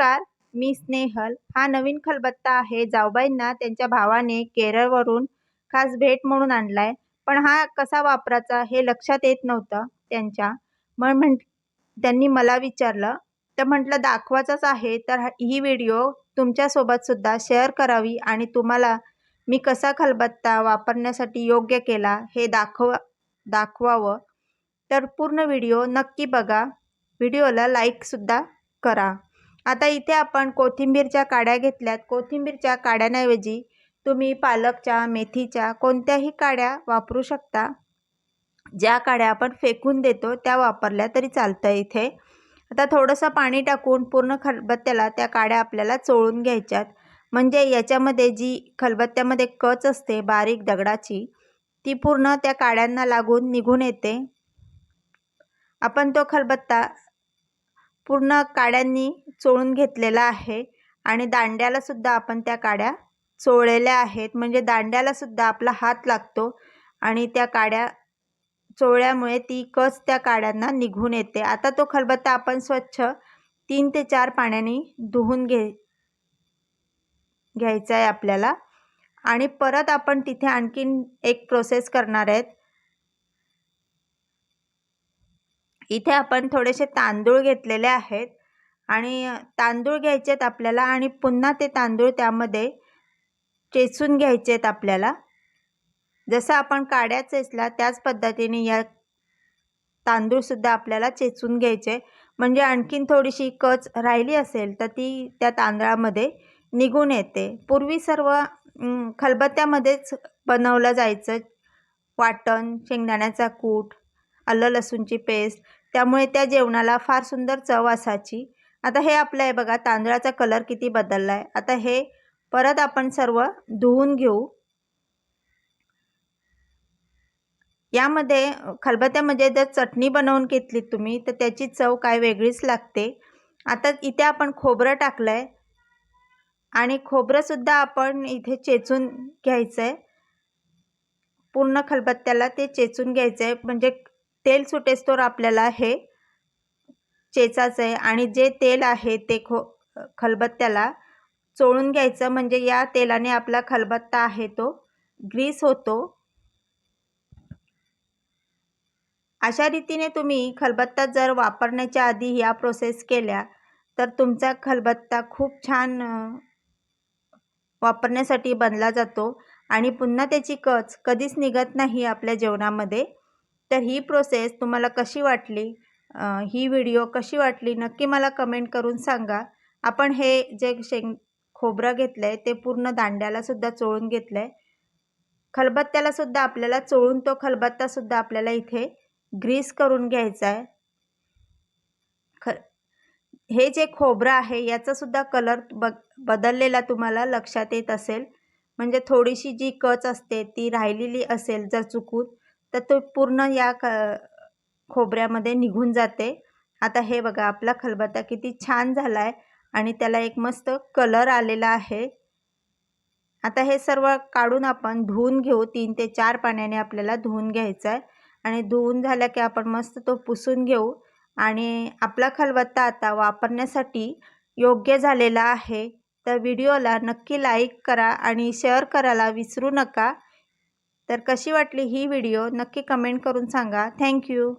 नमस्कार मी स्नेहल. हा नवीन खलबत्ता आहे जाऊबाईंना त्यांच्या भावाने केरळवरून खास भेट म्हणून आणलाय. पण हा कसा वापरायचा हे लक्षात येत नव्हतं त्यांच्या. मग म्हण त्यांनी मला विचारलं तर म्हटलं दाखवाचाच आहे तर ही व्हिडिओ तुमच्यासोबतसुद्धा शेअर करावी आणि तुम्हाला मी कसा खलबत्ता वापरण्यासाठी योग्य केला हे दाखव दाखवावं. तर पूर्ण व्हिडिओ नक्की बघा. व्हिडिओला लाईकसुद्धा करा. आता इथे आपण कोथिंबीरच्या काड्या घेतल्यात. कोथिंबीरच्या काड्यांऐवजी तुम्ही पालकच्या मेथीच्या कोणत्याही काड्या वापरू शकता. ज्या काड्या आपण फेकून देतो त्या वापरल्या तरी चालतं इथे. आता थोडंसं पाणी टाकून पूर्ण खलबत्त्याला त्या काड्या आपल्याला चोळून घ्यायच्यात. म्हणजे याच्यामध्ये जी खलबत्त्यामध्ये कच असते बारीक दगडाची ती पूर्ण त्या काड्यांना लागून निघून येते. आपण तो खलबत्ता पूर्ण काड्यांनी चोळून घेतलेला आहे आणि दांड्यालासुद्धा आपण त्या काड्या चोळलेल्या आहेत. म्हणजे दांड्यालासुद्धा आपला हात लागतो आणि त्या काड्या चोळल्यामुळे ती कच त्या काड्यांना निघून येते. आता तो खलबत्ता आपण स्वच्छ तीन ते चार पाण्याने धुवून घे घ्यायचा आहे आपल्याला. आणि परत आपण तिथे आणखीन एक प्रोसेस करणार आहेत. इथे आपण थोडेसे तांदूळ घेतलेले आहेत. आणि तांदूळ घ्यायचे आहेत आपल्याला आणि पुन्हा ते तांदूळ त्यामध्ये चेचून घ्यायचे आहेत आपल्याला. जसं आपण काड्या चेचला त्याच पद्धतीने या तांदूळसुद्धा आपल्याला चेचून घ्यायचे. म्हणजे आणखीन थोडीशी कच राहिली असेल तर ती त्या तांदळामध्ये निघून येते. पूर्वी सर्व खलबत्त्यामध्येच बनवलं जायचं. वाटण शेंगदाण्याचा कूट आलं लसूणची पेस्ट त्यामुळे त्या जेवणाला फार सुंदर चव असायची. आता हे आपलं आहे बघा तांदळाचा कलर किती बदलला आहे आता हे परत आपण सर्व धुवून घेऊ. यामध्ये खलबत्त्यामध्ये जर चटणी बनवून घेतली तुम्ही तर त्याची चव काय वेगळीच लागते. आता इथे आपण खोबरं टाकलं आहे आणि खोबरंसुद्धा आपण इथे चेचून घ्यायचं आहे पूर्ण खलबत्त्याला ते चेचून घ्यायचं आहे म्हणजे तेल सुटेस्तोर आपल्याला हे चेचाचं आहे. आणि जे तेल आहे ते खो खलबत्त्याला चोळून घ्यायचं. म्हणजे या तेलाने आपला खलबत्ता आहे तो ग्रीस होतो. अशा रीतीने तुम्ही खलबत्ता जर वापरण्याच्या आधी ह्या प्रोसेस केल्या तर तुमचा खलबत्ता खूप छान वापरण्यासाठी बनला जातो. आणि पुन्हा त्याची कच कधीच निघत नाही आपल्या जेवणामध्ये. तर ही प्रोसेस तुम्हाला कशी वाटली? ही व्हिडिओ कशी वाटली? नक्की मला कमेंट करून सांगा. आपण हे जे शेंग खोबरं घेतलं आहे ते पूर्ण दांड्यालासुद्धा चोळून घेतलं आहे खलबत्त्यालासुद्धा आपल्याला चोळून तो खलबत्तासुद्धा आपल्याला इथे ग्रीस करून घ्यायचा आहे. ख हे जे खोबरं आहे याचासुद्धा कलर ब बदललेला तुम्हाला लक्षात येत असेल. म्हणजे थोडीशी जी कच असते ती राहिलेली असेल जर चुकून तर तो पूर्ण या क खोबऱ्यामध्ये निघून जाते. आता हे बघा आपला खलबत्ता किती छान झाला आहे आणि त्याला एक मस्त कलर आलेला आहे. आता हे सर्व काढून आपण धुवून घेऊ. तीन ते चार पाण्याने आपल्याला धुवून घ्यायचं आहे आणि धुवून झाल्या की आपण मस्त तो पुसून घेऊ. आणि आपला खलबत्ता आता वापरण्यासाठी योग्य झालेला आहे. तर व्हिडिओला नक्की लाईक करा आणि शेअर करायला विसरू नका. तर कशी वाटली ही व्हिडिओ नक्की कमेंट करून सांगा. थँक्यू